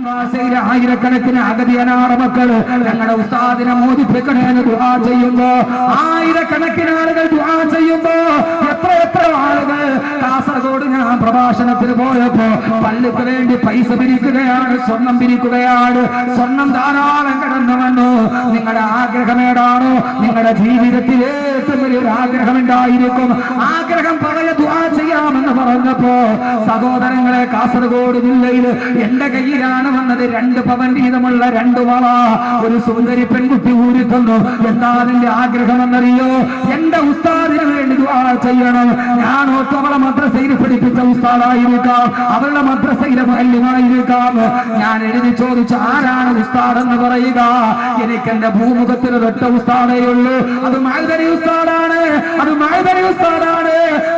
അംബാസയിലെ ആയിരക്കണക്കിന് അഗതിയനാറ മക്കൾ. ഞങ്ങളുടെ ഉസ്താദിനെ മോചിപ്പിക്കണേന്ന് ദുആ ചെയ്യുമ്പോ ആയിരക്കണക്കിന് ആളുകൾ ദുആ ചെയ്യുമ്പോ എത്ര എത്ര ആളുകൾ കാസർഗോഡ് ഞാൻ പ്രഭാഷണത്തിന് പോയപ്പോ പള്ളിക്ക് വേണ്ടി പൈസ പിരിക്കുകയാണ് സ്വർണം പിരിക്കുകയാണ് സ്വർണം ധാരാളം കിടന്നു വന്നു. നിങ്ങളുടെ ആഗ്രഹമേടാണോ നിങ്ങളുടെ ജീവിതത്തിൽ ഏറ്റവും ഒരു ആഗ്രഹം ഉണ്ടായിരിക്കും ആഗ്രഹം പറയ ദുആ ചെയ്യാമെന്ന് പറഞ്ഞപ്പോ സഹോദരങ്ങളെ കാസർഗോഡ് ജില്ലയിൽ എന്റെ കയ്യിലാണ് വന്നത്. രണ്ട് പവൻ വീതമുള്ള രണ്ട് വള. ഒരു സുന്ദരി പെൺകുട്ടി ഊരി തന്നു എന്താ ആഗ്രഹം എന്നറിയോ എന്റെ ഉസ്താദിന് വേണ്ടി ദുആ ചെയ്യണം. ഞാൻ ഓർത്തവളെ മദ്രസയിൽ പഠിപ്പിച്ച ഉസ്താദായിരിക്കാം. അവളുടെ മദ്രസയിലെ മല്യമായിരിക്കാം ഞാൻ എഴുതി ചോദിച്ചു ആരാണ് ഉസ്താദ് എന്ന് പറയുക. എനിക്ക് എന്റെ ഭൂമുഖത്തിന് ഒരൊറ്റ ഉസ്താദേ ഉള്ളൂ. അത് മഴുതരി ഉസ്താദാണ്. അത് മൈദരി ഉസ്താദാണ്.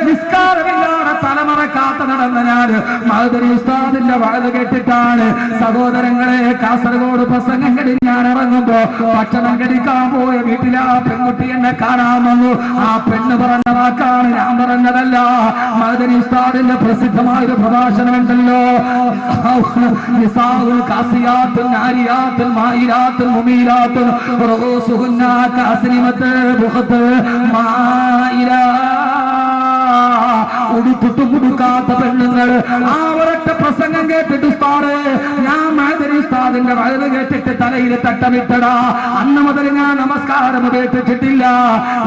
നിസ്കാരമില്ലാതെ തലമുറ കാത്തു നടന്ന മഴുതരി ഉസ്താദിന്റെ വഴുത് കേട്ടിട്ടാണ്. സഹോദരങ്ങളെ കാസർഗോഡ് പ്രസംഗം കടി ഞാൻ ഇറങ്ങുമ്പോ ഭക്ഷണം കടിക്കാൻ പോയ വീട്ടിലെ ആ പെൺകുട്ടി എന്നെ കാണാൻ വന്നു. ആ പെണ്ണ് പറഞ്ഞ വാക്കാണ് ഞാൻ പറഞ്ഞതല്ല. മാതൃ ഉസ്താദിന്റെ പ്രസിദ്ധമായ ഒരു പ്രഭാഷണം ഉണ്ടല്ലോ. നിസാഉൽ മായിരാത്തും മുമീരാത്തും ഉടുത്തിട്ട് കൊടുക്കാത്ത പെണ്ണുങ്ങൾ ആ ഒരൊറ്റ പ്രസംഗം കേട്ടിട്ട് ഉസ്താദ് ഞാൻ മാതിരി ഉസ്താദിന്റെ വയറ് കേട്ടിട്ട് തലയിൽ തട്ടമിട്ടടാ. അന്ന് മുതൽ ഞാൻ നമസ്കാരം കേട്ടിട്ടില്ല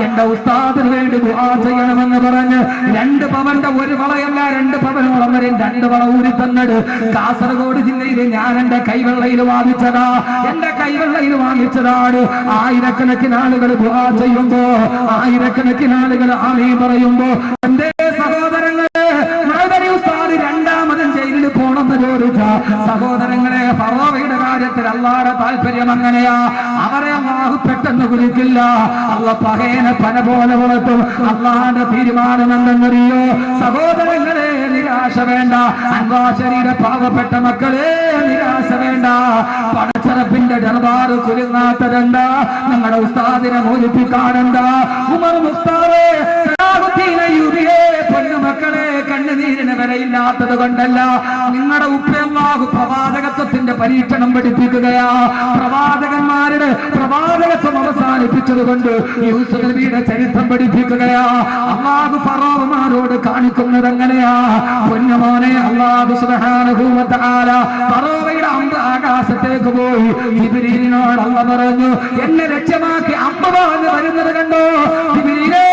എന്റെ ഉസ്താദിന് വേണ്ടി ദുആ ചെയ്യണമെന്ന് പറഞ്ഞ് രണ്ട് പവന്റെ ഒരു വളയല്ല രണ്ട് പവൻ വരെ രണ്ട് വള ഊരി തന്നട് കാസർഗോഡ് ജില്ലയിൽ ഞാൻ എന്റെ കൈവെള്ളയിൽ വാങ്ങിച്ചതാ എന്റെ കൈവെള്ളയിൽ വാങ്ങിച്ചതാണ് ആയിരക്കണക്കിന് ആളുകൾ ദുആ ചെയ്യുമ്പോ ആയിരക്കണക്കിന് ആളുകൾ ആമീ പറയുമ്പോ എന്റെ സഹോദരങ്ങളെ സഹോദരങ്ങളെ ഫറോവയുടെ കാര്യത്തിൽ അള്ളാടെ താല്പര്യം അങ്ങനെയാ? അവരെ അള്ളാഹു പെട്ടെന്ന് കുലിക്കില്ല അള്ള പകേനെ പന പോലെ വളർത്തും. അള്ളാന്റെ തീരുമാനം എന്തെന്നറിയോ സഹോദരങ്ങളെ നിരാശ വേണ്ട. അൻവാശരിയുടെ പാവപ്പെട്ട മക്കളെ നിരാശ വേണ്ട. പടച്ചറപ്പിന്റെ ദർബാർ കുലുങ്ങാത്തതെന്താ ഞങ്ങളുടെ ഉസ്താദിനെ മോചിപ്പിക്കാനെന്താ ഉമർ മുസ്താവേ പൊന്നു അയ്യൂബിയെ വിലയില്ലാത്തത് കൊണ്ടല്ല. നിങ്ങളുടെ ഉപ്പയല്ലാഹു പ്രവാചകത്വത്തിന്റെ പരീക്ഷണം പഠിപ്പിക്കുകയാ. പ്രവാചകന്മാരുടെ പ്രവാചകത്വം അവസാനിപ്പിച്ചത് കൊണ്ട് യൂസുഫ് നബിയുടെ ചരിത്രം പഠിപ്പിക്കുകയാ. അള്ളാഹു ഫറോവമാരോട് കാണിക്കുന്നത് എങ്ങനെയാ പൊന്നമോനെ അള്ളാഹു അമ്പ് ആകാശത്തേക്ക് പോയി. ജിബ്രീലിനോട് അള്ള പറഞ്ഞു എന്നെ ലക്ഷ്യമാക്കി വാങ്ങി വരുന്നത് കണ്ടോ? ജിബ്രീലേ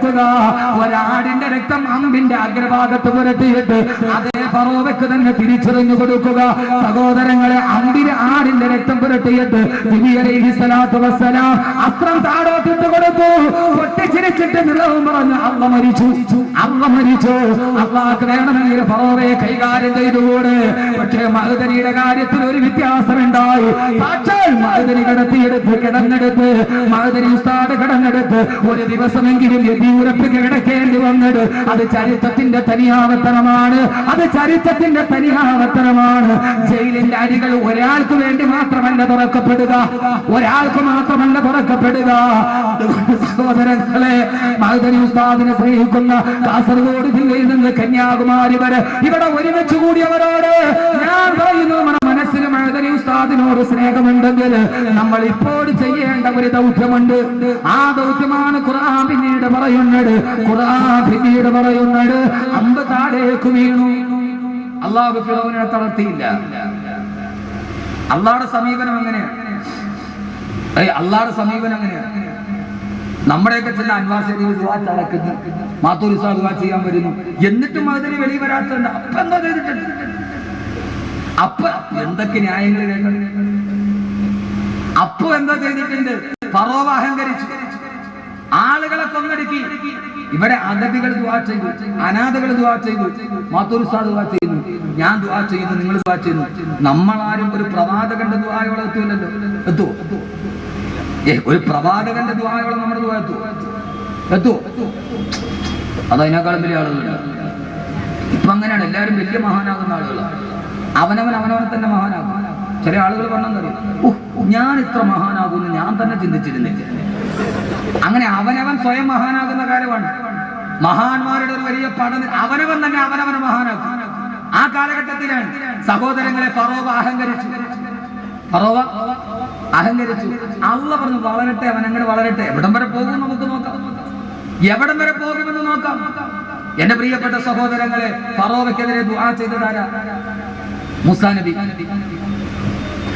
പിടിച്ചെടുക്കുക ഒരാടിന്റെ രക്തം അമ്പിന്റെ അഗ്രഭാഗത്ത് പുരട്ടിയിട്ട് അതേ ഫറോവയ്ക്ക് തന്നെ തിരിച്ചറിഞ്ഞു കൊടുക്കുക. സഹോദരങ്ങളെ അമ്പിന് ആടിന്റെ രക്തം വസ്സലാം അസ്ത്രം താടോത്തിട്ട് കൊടുത്തു. പൊട്ടിച്ചിരിച്ചിട്ട് നിലവും പറഞ്ഞു അമ്മ മരിച്ചു. അമ്മ മരിച്ചു. അള്ളാക്ക് വേണമെങ്കിൽ ഫറോവയെ കൈകാര്യം ചെയ്തുകൂടെ. പക്ഷേ മഹുദനിയുടെ കാര്യത്തിൽ ഒരു വ്യത്യാസമുണ്ടായി. സാക്ഷാൽ മഹുദനി കിടത്തിയെടുത്ത് കിടന്നെടുത്ത്. മഹുദനി ഉസ്താദ് കിടന്നെടുത്ത്. ഒരു ദിവസമെങ്കിലും യതിയൂരപ്പ് കിടക്കേണ്ടി വന്നത് അത് ചരിത്രത്തിന്റെ തനിയാവർത്തനമാണ്. അത് ചരിത്രത്തിന്റെ പരിഹാരത്തരമാണ്. ജയിലിന്റെ അരികൾ ഒരാൾക്ക് വേണ്ടി മാത്രമല്ല തുറക്കപ്പെടുക. ഒരാൾക്ക് മാത്രമല്ല തുറക്കപ്പെടുക. സഹോദരങ്ങളെ മഹദനി ഉസ്താദിനെ സ്നേഹിക്കുന്ന കാസർഗോഡ് ജില്ലയിൽ നിന്ന് കന്യാകുമാരി വരെ ഇവിടെ ഒരുമിച്ച് കൂടിയവരോട് ഞാൻ പറയുന്നു നമ്മുടെ മനസ്സിൽ മഹദനി ഉസ്താദിനോട് സ്നേഹമുണ്ടെങ്കിൽ നമ്മൾ ഇപ്പോൾ ചെയ്യേണ്ട ഒരു ദൗത്യമുണ്ട്. ആ ദൗത്യമാണ് ഖുർആൻ പിന്നീട് പറയുന്നത്. ഖുർആൻ പിന്നീട് പറയുന്നത്. അമ്പ് താഴേക്ക് വീണു. അള്ളാഹു ഫിറോവിനെ തളർത്തിയില്ല. അള്ളാഹുടെ സമീപനം എങ്ങനെയാണ് അള്ളാഹുടെ സമീപനം എങ്ങനെയാണ് നമ്മുടെയൊക്കെ ചില അൻവാർ ശരീഫ് ദുവാ ചടക്കുന്നു മാത്തൂർ ഉസ്താദ് ദുവാ ചെയ്യാൻ വരുന്നു. എന്നിട്ടും അതിന് വെളി വരാത്തുണ്ട് അപ്പൊ എന്താ ചെയ്തിട്ടുണ്ട് അപ്പൊ എന്തൊക്കെ ന്യായങ്ങൾ? അപ്പൊ എന്താ ചെയ്തിട്ടുണ്ട്? ഫറോവ അഹങ്കരിച്ചു. കൊന്നടുക്കി. ഇവിടെ അഗതികൾ ദുവാ ചെയ്തു അനാഥകൾ ദുവാ ചെയ്തു മാത്തൂർ ഉസ്താദ് ദുവാ ചെയ്യുന്നു. ഞാൻ ദുവാ ചെയ്യുന്നു നിങ്ങൾ ദുവാ ചെയ്യുന്നു. നമ്മളാരും ഒരു പ്രവാചകന്റെ ദുവായോളം എത്തൂലല്ലോ. എത്തുവോ ഒരു പ്രവാചകന്റെ ദുവായോളം നമ്മുടെ ദുവാ എത്തുവോ എത്തുവോ അതതിനേക്കാളും വലിയ ആളുകളില്ല? ഇപ്പൊ അങ്ങനെയാണ് എല്ലാവരും വലിയ മഹാനാകുന്ന ആളുകളാണ് അവനവൻ അവനവനെ തന്നെ മഹാനാകും. ചില ആളുകൾ പറഞ്ഞറിയാം ഞാൻ ഇത്ര മഹാനാകുമെന്ന് ഞാൻ തന്നെ ചിന്തിച്ചിരുന്നില്ല. അവനവൻ സ്വയം മഹാനാകുന്ന കാലമാണ്. മഹാന്മാരുടെ ഒരു വലിയ പഠനം അവനവൻ തന്നെ അവനവനെ മഹാനാക്കും. ആ കാലഘട്ടത്തിലാണ് സഹോദരങ്ങളെ ഫറോവ അഹങ്കരിച്ചു. ഫറോവ അഹങ്കരിച്ചു. അള്ള പറഞ്ഞു വളരട്ടെ അവൻ അങ്ങനെ വളരട്ടെ. എവിടം വരെ പോകും നമുക്ക് നോക്കാം. എവിടം വരെ പോകുമെന്ന് നോക്കാം. എന്റെ പ്രിയപ്പെട്ട സഹോദരങ്ങളെ ഫറോവയ്ക്കെതിരെ ദുആ ചെയ്തതാരാ മൂസാ നബി.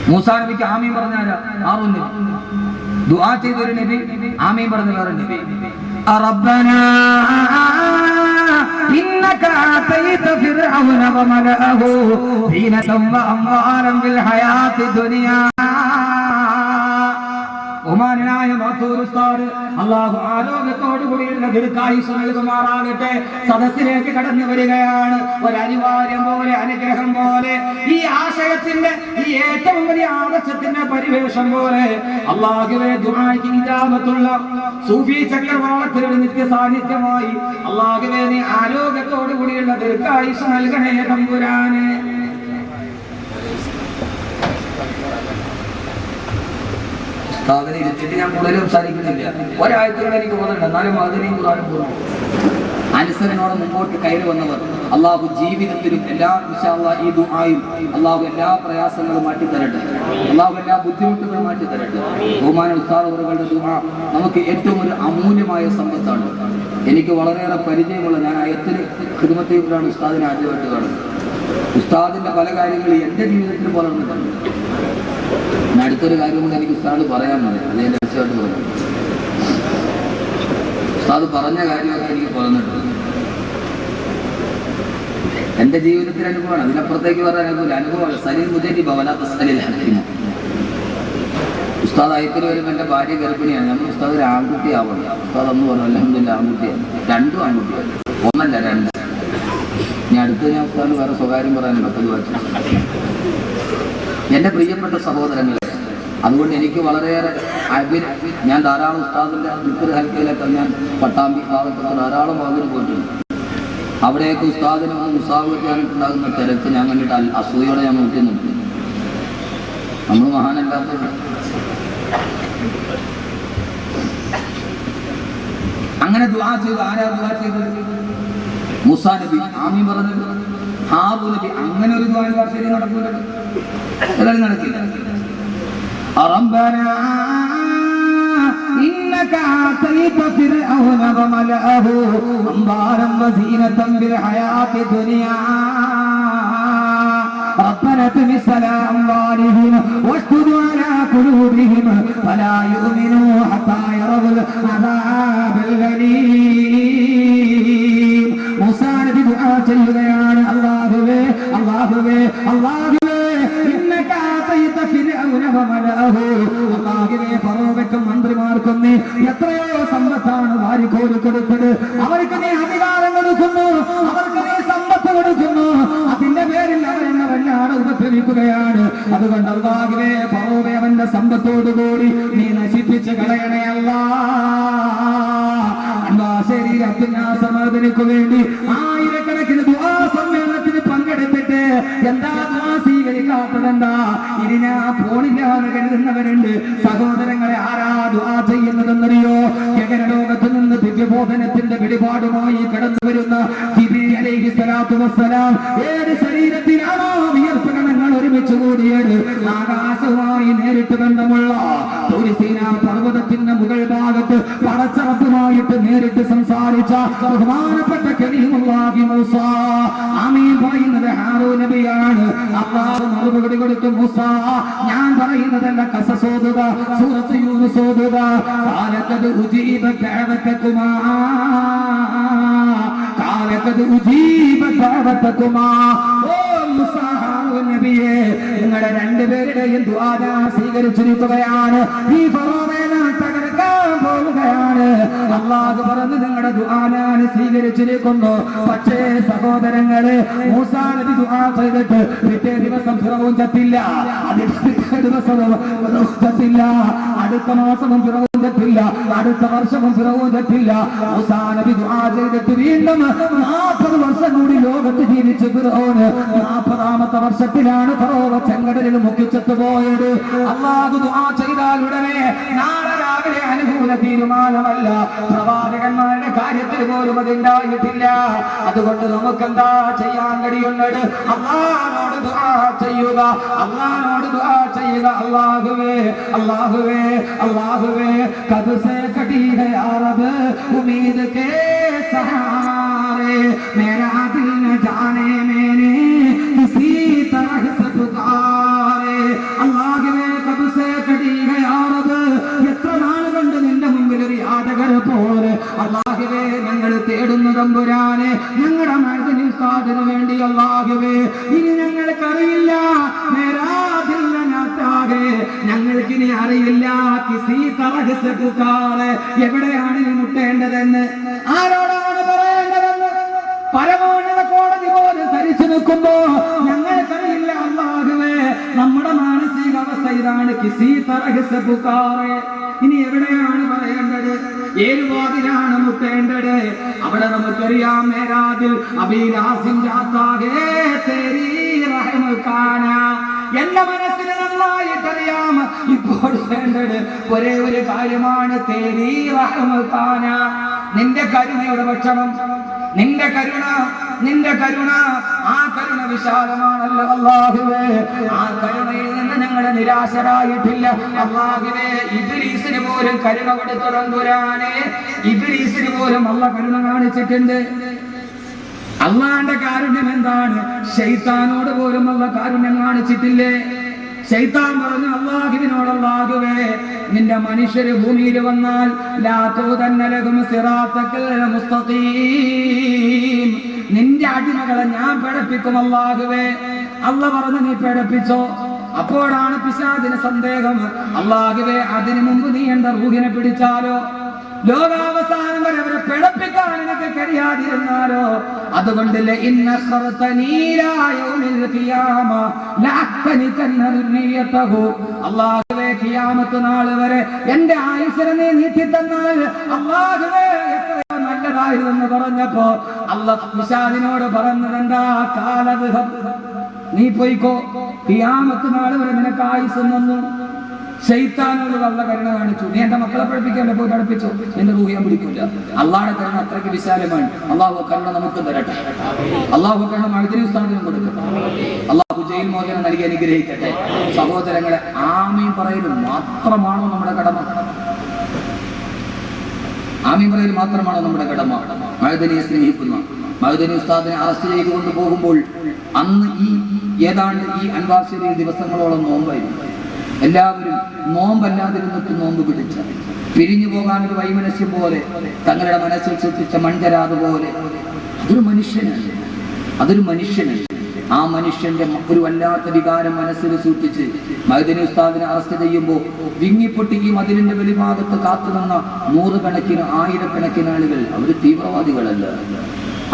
മൂസാ നബിക്ക് ആമീൻ പറഞ്ഞാരാ ആറു നബി ദുആ ചെയ്തൊരു നബി ആമീൻ പറഞ്ഞ വേറെ നബി ربنا إنك آتيت فرعون وملأه زينة وأموالا في الحياة الدنيا ഒമാനായ മധൂർ ഉസ്താദ് അള്ളാഹു ആരോഗ്യത്തോടു കൂടിയുള്ള ദീർഘായുസ് നൽകുമാറാകട്ടെ. സദസ്സിലേക്ക് കടന്നു വരികയാണ്. ഒരു അനിവാര്യം പോലെ അനുഗ്രഹം പോലെ ഈ ആശയത്തിന്റെ ഈ ഏറ്റവും വലിയ ആദർശത്തിന്റെ പരിവേഷം പോലെ അള്ളാഹുവെ ദുആയ്ക്ക് ഇജാബത്തുള്ള സൂഫി ചക്രവാളത്തിലൊരു നിത്യ സാന്നിധ്യമായി അള്ളാഹുവെ നീ ആരോഗ്യത്തോടു കൂടിയുള്ള ദീർഘായുസ് നൽകണേ തമ്പുരാനെ. ഉസ്താദിനെ ഇരുത്തിയിട്ട് ഞാൻ കൂടുതൽ സംസാരിക്കുന്നില്ല. ഒരാഴ്ചകൾ എനിക്ക് പോകുന്നുണ്ട് എന്നാലും അതിനെയും ഖുറാനും പോകുന്നു അനുസരനോട് മുമ്പോട്ട് കയറി വന്നവർ അള്ളാഹു ജീവിതത്തിലും എല്ലാ വിശാല ഈ ദുആയും അള്ളാഹു എല്ലാ പ്രയാസങ്ങളും മാറ്റി തരട്ടെ അള്ളാഹു എല്ലാ ബുദ്ധിമുട്ടുകളും മാറ്റി തരട്ടെ ബഹുമാന ഉസ്താദവറുകളുടെ ദുആ നമുക്ക് ഏറ്റവും ഒരു അമൂല്യമായ സമ്പത്താണ്. എനിക്ക് വളരെയേറെ പരിചയമുള്ള ഞാൻ അയത്തിന് കൂടാണ് ഉസ്താദിനെ ആദ്യമായിട്ട് കാണുന്നത് ഉസ്താദിന്റെ പല കാര്യങ്ങളും എന്റെ ജീവിതത്തിൽ വളർന്നിട്ടുണ്ട് അടുത്തൊരു കാര്യം കൂടെ എനിക്ക് ഉസ്താദ് പറയാൻ പറയാം ഞാൻ രഹസ്യമായിട്ട് പറഞ്ഞു ഉസ്താദ് പറഞ്ഞ കാര്യമൊക്കെ എനിക്ക് പറഞ്ഞിട്ടുണ്ട്. എന്റെ ജീവിതത്തിൽ അനുഭവമാണ്. അതിനപ്പുറത്തേക്ക് പറയാൻ അനുഭവം അനുഭവമാണ് സലീൽ മുജരി ഭവനാത്ത സലീൽ ഹക്കീമ. ഉസ്താദ് അയത്തിൽ വരുമ്പോൾ എന്റെ ഭാര്യ ഗർഭിണിയാണ്. നമ്മൾ ഉസ്താദ് ഒരു ആൺകുട്ടിയാവണം. ഉസ്താദ് ഒന്ന് പറഞ്ഞു അലഹമില്ല ആൺകുട്ടിയാണ്. രണ്ടും ആൺകുട്ടിയാണ്. ഒന്നല്ല രണ്ട്. ഇനി അടുത്ത് ഞാൻ ഉസ്താദിന് വേറെ സ്വകാര്യം പറയാനുണ്ട്. അപ്പോൾ വായിച്ചു. എന്റെ പ്രിയപ്പെട്ട സഹോദരങ്ങളെ അതുകൊണ്ട് എനിക്ക് വളരെയേറെ അഭിന ഞാൻ ധാരാളം ഉസ്താദിന്റെ ദിക്കർ ഹൽക്കയിലൊക്കെ ഞാൻ പട്ടാമ്പി ഭാഗത്തൊക്കെ ധാരാളം ഭാഗത്തിന് പോയിട്ടുണ്ട്. അവിടെയൊക്കെ ഉസ്താദിന് വന്ന് മുസാഫിക്കാനായിട്ടുണ്ടാകുന്ന തിരക്ക് ഞാൻ കണ്ടിട്ട് അസൂയോടെ ഞാൻ നോക്കി നിൽക്കും നമ്മൾ മഹാനല്ലാത്തത് അങ്ങനെ ദുആ ചെയ്തു. ആരാ ദുആ ചെയ്തത്? മുസാ നബി. ആമീൻ പറഞ്ഞു ഹാബു നബി. അങ്ങനെ ഒരു ദുആ നടക്കില്ല നടക്കൂല? നടക്കില്ല. ربنا إنك آتيت فرعون وملأه أنبارا وزينة بالحياة الدنيا ربنا اطمس على أموالهم واشدد على قلوبهم فلا يؤمنوا حتى يروا العذاب അല്ലാഹുവേ ഫറോവയ്ക്കും മന്ത്രിമാർക്കും നീ എത്രയോ സമ്പത്താണ് വാരിക്കോരി കൊടുത്തത്. അവർക്ക് നീ അധികാരം കൊടുക്കുന്നു അവർക്ക് നീ സമ്പത്ത് കൊടുക്കുന്നു. അതിന്റെ പേരിൽ അവരെന്നെ വല്ലാതെ ഉപദ്രവിക്കുകയാണ്. അതുകൊണ്ട് അല്ലാഹുവേ ഫറോവെ അവന്റെ സമ്പത്തോടുകൂടി നീ നശിപ്പിച്ച് കളയണയല്ല ശരീരത്തിന് ആ ആയിരക്കണക്കിന് വേണ്ടി ആ എന്താ സ്വീകരിക്കാത്തതെന്താ? ഇനി ഞാൻ പോണില്ല എന്ന് കരുതുന്നവരുണ്ട്. സഹോദരങ്ങളെ ആരാ ദുആ ചെയ്യുന്നതെന്നറിയോ? ജഗനലോകത്ത് നിന്ന് ദിവ്യബോധനത്തിന്റെ വെളിപാടുമായി കടന്നു വരുന്ന അലൈഹി ആകാശവുമായി നേരിട്ട് ബന്ധമുള്ള പർവതത്തിന്റെ മുകൾ ഭാഗത്ത് പടച്ചറപ്പുമായിട്ട് നേരിട്ട് സംസാരിച്ച ബഹുമാനപ്പെട്ട കരീമുല്ലാഹി മൂസ. ആമീൻ പറയുന്നത് ഹാറൂ നബിയാണ്. അള്ളാഹു മറുപടി കൊടുത്തു മൂസ. ഞാൻ പറയുന്നതല്ല കസസോതുക സൂറത്ത് യൂനുസോതുക. കാലത്തത് ഉജീബ ദഅവതകുമാ കാലത്തത് ഉജീബ ദഅവതകുമാ ഓ മൂസ നബിയെ നിങ്ങളുടെ രണ്ടുപേരുടെയും ദ്വാര സ്വീകരിച്ചിരിക്കുകയാണ്. ഈ തകർക്കാൻ പോവുകയാണ് അള്ളാഹു പറഞ്ഞു നിങ്ങളുടെ ദുആ ഞാൻ സ്വീകരിച്ചിരിക്കുന്നു. പക്ഷേ സഹോദരങ്ങളെ മൂസാ നബി ദുആ ചെയ്തിട്ട് പിറ്റേ ദിവസം ഫിറവും ചത്തില്ല. ദിവസവും ചത്തില്ല. അടുത്ത മാസവും ഫിറവും ചത്തില്ല. അടുത്ത വർഷവും ഫിറവും ചത്തില്ല. മൂസാ നബി ദുആ ചെയ്തിട്ട് വീണ്ടും നാൽപ്പത് വർഷം കൂടി ലോകത്ത് ജീവിച്ചു ഫിറോന് നാൽപ്പതാമത്തെ വർഷത്തിലാണ് ഫറോവ ചെങ്കടലിൽ മുക്കിച്ചെത്തു പോയത്. അല്ലാഹു ദുആ ചെയ്താൽ ഉടനെ നാളെ രാവിലെ അനുകൂല തീരുമാനമല്ല. പ്രവാചകന്മാരുടെ കാര്യത്തിൽ പോലും അതുണ്ടായിട്ടില്ല. അതുകൊണ്ട് നമുക്ക് എന്താ ചെയ്യാൻ കഴിയുന്നത്? അല്ലാഹുവോട് ദുആ ചെയ്യുക. അല്ലാഹുവോട് ദുആ ചെയ്യുക. അള്ളാഹുവേ അള്ളാഹുവേ അള്ളാഹുവേ. കബ് കടീ ഹേ അറബ് ഉമീദ് കേ സഹാ. man നിൽക്കുമ്പോ ഞങ്ങൾക്കറിയില്ല അള്ളാഹുവേ നമ്മുടെ മാനസികാവസ്ഥ ഇതാണ് കിസി തറഹസ് പുക്കാറ് ഇനി എവിടെയാണ് പറയേണ്ടത്? ഏത് വാതിലാണ് മുട്ടേണ്ടത്? അവിടെ നമുക്കറിയാം മേരാതിൽ അഭിലാസിം എന്റെ മനസ്സിന് നന്നായിട്ടറിയാം ഇപ്പോൾ വേണ്ടത് ഒരേ ഒരു കാര്യമാണ് തേരീ റഹ്മക്കാന നിന്റെ കരുണയുടെ ഭക്ഷണം. നിന്റെ കരുണ നിന്റെ കരുണ ആ കരുണ വിശാലമാണല്ലോ അള്ളാഹുവേ. ആ കരുണയിൽ നിന്ന് ഞങ്ങൾ നിരാശരായിട്ടില്ല. അള്ളാഹുവേ ഇബിലീസിന് പോലും കരുണ കൊടുത്തു തമ്പുരാനെ. ഇബ്ലീസിന് പോലും അള്ള കരുണ കാണിച്ചിട്ടുണ്ട്. അള്ളാന്റെ കാരുണ്യം എന്താണ്? ശൈത്താനോട് പോലും അള്ള കാരുണ്യം കാണിച്ചിട്ടില്ലേ? ശൈത്താൻ പറഞ്ഞു അള്ളാഹുവിനോട് അള്ളാഹുവേ നിന്റെ മനുഷ്യര് ഭൂമിയിൽ വന്നാൽ നിന്റെ അടിമകളെ ഞാൻ പിഴപ്പിക്കും അള്ളാഹുവേ. അള്ള പറഞ്ഞു നീ പിഴപ്പിച്ചോ അപ്പോഴാണ് പിശാദിന് സന്ദേഹം. അള്ളാഹുവേ അതിനു മുമ്പ് നീ എന്റെ റൂഹിനെ പിടിച്ചാലോ? ലോകാവസാനം പിഴപ്പിക്കാൻ എനിക്ക് കഴിയാതിരുന്നാലോ? അതുകൊണ്ട് അല്ലാഹുവേ ഖിയാമത്ത് നാൾ വരെ എന്റെ ആയുസിനെ നീ നീട്ടി തന്നാൽ എത്രയോ നല്ലതായിരുന്നെന്ന് പറഞ്ഞപ്പോ അല്ലാഹ് നിഷാദിനോട് പറഞ്ഞത് എന്താ കാലവിഹം. നീ പോയിക്കോ. ഖിയാമത്ത് നാൾ വരെ നിനക്ക് ആയുസ് തന്നു ശൈത്താനോട് വല്ല കരുണ കാണിച്ചു. നീ എന്റെ മക്കളെ പഠിപ്പിക്കാൻ പോയി പഠിപ്പിച്ചു. എന്റെ റൂഹ് ഞാൻ പിടിക്കൂല. അള്ളാടെ കരുണ അത്രയ്ക്ക് വിശാലമാണ്. അള്ളാഹു കരുണ നമുക്ക് തരട്ടെ. അള്ളാഹു കരുണ മഴുതിരി സ്ഥാനത്തിനും കൊടുക്കട്ടെ അള്ളാഹു ജയിൽ മോചനം നൽകി അനുഗ്രഹിക്കട്ടെ. സഹോദരങ്ങളെ ആമീൻ പറയൽ മാത്രമാണോ നമ്മുടെ കടമ? ആമീൻ പറയൽ മാത്രമാണോ നമ്മുടെ കടമ? മഴദിനെ സ്നേഹിക്കുന്ന മഴുതനി ഉസ്താദിനെ അറസ്റ്റ് ചെയ്ത് കൊണ്ടുപോകുമ്പോൾ അന്ന് ഈ ഏതാണ്ട് ഈ അൻവാർഷിക ദിവസങ്ങളോളം നോമ്പായിരുന്നു. എല്ലാവരും നോമ്പല്ലാതിരുന്നിട്ട് നോമ്പ് പിടിച്ച. പിരിഞ്ഞു പോകാൻ ഒരു വൈമനസ്യം പോലെ തങ്ങളുടെ മനസ്സിൽ ശ്രദ്ധിച്ച മൺചരാത് പോലെ. അതൊരു മനുഷ്യനാണ്. അതൊരു മനുഷ്യനാണ്. ആ മനുഷ്യന്റെ ഒരു വല്ലാത്ത വികാരം മനസ്സിൽ സൂക്ഷിച്ച് മൈദിനി ഉസ്താദിനെ അറസ്റ്റ് ചെയ്യുമ്പോൾ വിങ്ങിപ്പൊട്ടി ഈ മതിലിന്റെ വെളിഭാഗത്ത് കാത്തുനിന്ന നൂറുകണക്കിന് ആയിരക്കണക്കിന് ആളുകൾ അവർ തീവ്രവാദികളല്ല.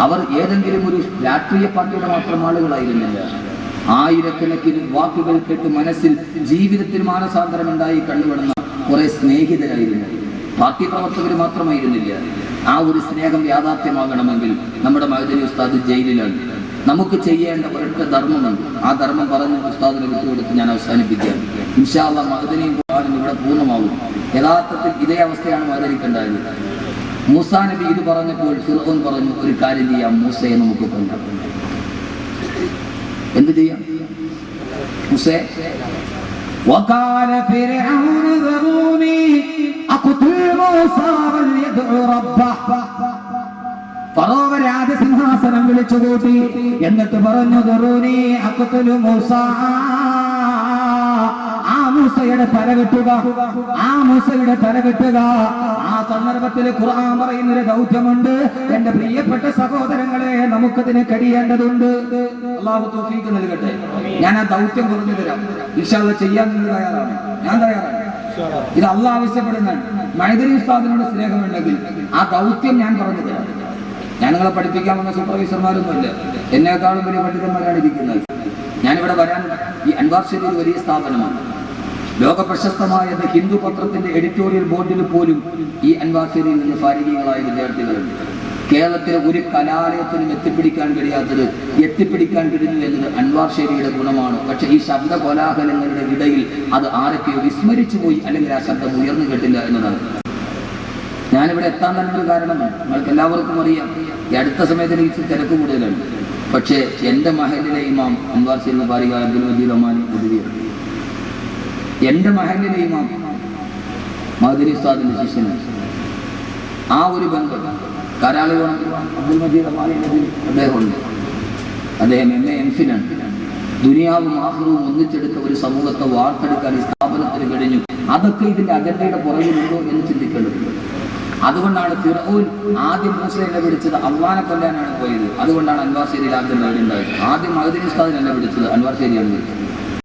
അവർ ഏതെങ്കിലും ഒരു രാഷ്ട്രീയ പാർട്ടിയുടെ മാത്രം ആളുകളായിരുന്നില്ല. ആയിരക്കണക്കിന് വാക്കുകൾ കേട്ട് മനസ്സിൽ ജീവിതത്തിൽ മാനസാന്തരമുണ്ടായി കണ്ടുവിടുന്ന കുറെ സ്നേഹിതരായിരുന്നു. പാർട്ടി പ്രവർത്തകർ മാത്രമായിരുന്നില്ല. ആ ഒരു സ്നേഹം യാഥാർത്ഥ്യമാകണമെങ്കിൽ നമ്മുടെ മഹദരി ഉസ്താദ് ജയിലിലാണ്. നമുക്ക് ചെയ്യേണ്ട ഒരൊറ്റ ധർമ്മമുണ്ട്. ആ ധർമ്മം പറഞ്ഞ് ഉസ്താദിനെ വിട്ടുകൊടുത്ത് ഞാൻ അവസാനിപ്പിക്കുകയാണ്. ഇൻഷാല്ല മഹദനിയും കുറാനും ഇവിടെ പൂർണമാകും യഥാർത്ഥത്തിൽ ഇതേ അവസ്ഥയാണ് മഹദനിക്കുണ്ടായത് മൂസാ നബി ഇത് പറഞ്ഞപ്പോൾ ഫിറോൻ പറഞ്ഞു ഒരു കാര്യം ചെയ്യാം മൂസയെ നമുക്ക് കൊണ്ടാം എന്ത് ചെയ്യാം മൂസേ وقال فرعون ذروني أقتل موسى وليدع ربه ഫറോവ രാജസിംഹാസനം വിളിച്ചു കൂട്ടി എന്നിട്ട് പറഞ്ഞു ദുറൂനി അക്കുത്തുലു മൂസ ആ മൂസയുടെ തല കെട്ടുക. ആ മൂസയുടെ തല കെട്ടുക. ആ സന്ദർഭത്തിൽ ഖുർആൻ പറയുന്ന ഒരു ദൗത്യമുണ്ട്. എന്റെ പ്രിയപ്പെട്ട സഹോദരങ്ങളെ നമുക്കതിന് കഴിയേണ്ടതുണ്ട്. അള്ളാഹു തൗഫീഖ് നൽകട്ടെ. ഞാൻ ആ ദൗത്യം പറഞ്ഞു തരാം. ഇൻഷാല്ല ചെയ്യാൻ തയ്യാറാണ്. ഞാൻ തയ്യാറാണ്. ഇത് അള്ളാഹ് ആവശ്യപ്പെടുന്നതാണ് മൈദരി ഉസ്താദിനോട് സ്നേഹമുണ്ടെങ്കിൽ ആ ദൗത്യം ഞാൻ പറഞ്ഞു തരാം. ഞാൻ നിങ്ങളെ പഠിപ്പിക്കാൻ വന്ന സൂപ്പർവൈസർമാരൊന്നുമില്ല എന്നെക്കാളും വലിയ പണ്ഡിതന്മാരാണ് ഇരിക്കുന്നത്. ഞാനിവിടെ വരാൻ ഈ അൻവാർ വലിയ സ്ഥാപനമാണ്. ലോക പ്രശസ്തമായ ഹിന്ദു പത്രത്തിന്റെ എഡിറ്റോറിയൽ ബോർഡിൽ പോലും ഈ അൻവാർ ശരിയിൽ നിന്ന് ഫാരികകളായ വിദ്യാർത്ഥികളുണ്ട്. കേരളത്തിലെ ഒരു കലാലയത്തിനും എത്തിപ്പിടിക്കാൻ കഴിയാത്തത് എത്തിപ്പിടിക്കാൻ കഴിഞ്ഞു എന്നത് അൻവാർ ഷേരിയുടെ ഗുണമാണ്. പക്ഷെ ഈ ശബ്ദ കോലാഹലങ്ങളുടെ ഇടയിൽ അത് ആരൊക്കെയോ വിസ്മരിച്ചു പോയി അല്ലെങ്കിൽ ആ ശബ്ദം ഉയർന്നു കേട്ടില്ല എന്നതാണ്. ഞാനിവിടെ എത്താൻ തന്നെ ഒരു കാരണമാണ് നിങ്ങൾക്ക് എല്ലാവർക്കും അറിയാം. ഈ അടുത്ത സമയത്ത് എനിക്ക് തിരക്ക് കൂടുതലാണ്. പക്ഷേ എന്റെ മഹലിലെ ഇമാം അൻവാർ ഷേരി ബാരിക അബ്ദുൽ മജീദ് മുതിരിയാണ് എന്റെ മഹലിലെ ഇമാം മധുരി ഉസ്താദിന്റെ ശിഷ്യനാണ് ആ ഒരു ബന്ധം കരാളി അബ്ദുൽ മജീദ് അദ്ദേഹമുണ്ട്. അദ്ദേഹം എം എ ദുനിയാവും ആഹ്റവും ഒന്നിച്ചെടുത്ത ഒരു സമൂഹത്തെ വാർത്തെടുക്കാൻ ഈ സ്ഥാപനത്തിന് കഴിഞ്ഞു. അതൊക്കെ ഇതിന്റെ അജണ്ടയുടെ പുറകിലുണ്ടോ എന്ന് ചിന്തിക്കേണ്ടതുണ്ട്. അതുകൊണ്ടാണ് ഫിറോൻ ആദ്യം മൂസയെ പിടിച്ചത് അള്ളാനെ കൊല്ലാനാണ് പോയത്. അതുകൊണ്ടാണ് അൻവാർ ശേരി ആദ്യം നേടുണ്ടായത് ആദ്യം മഹദിൻ വിളിച്ചത് അൻവാർ ശേരിയാണ് വിളിച്ചത്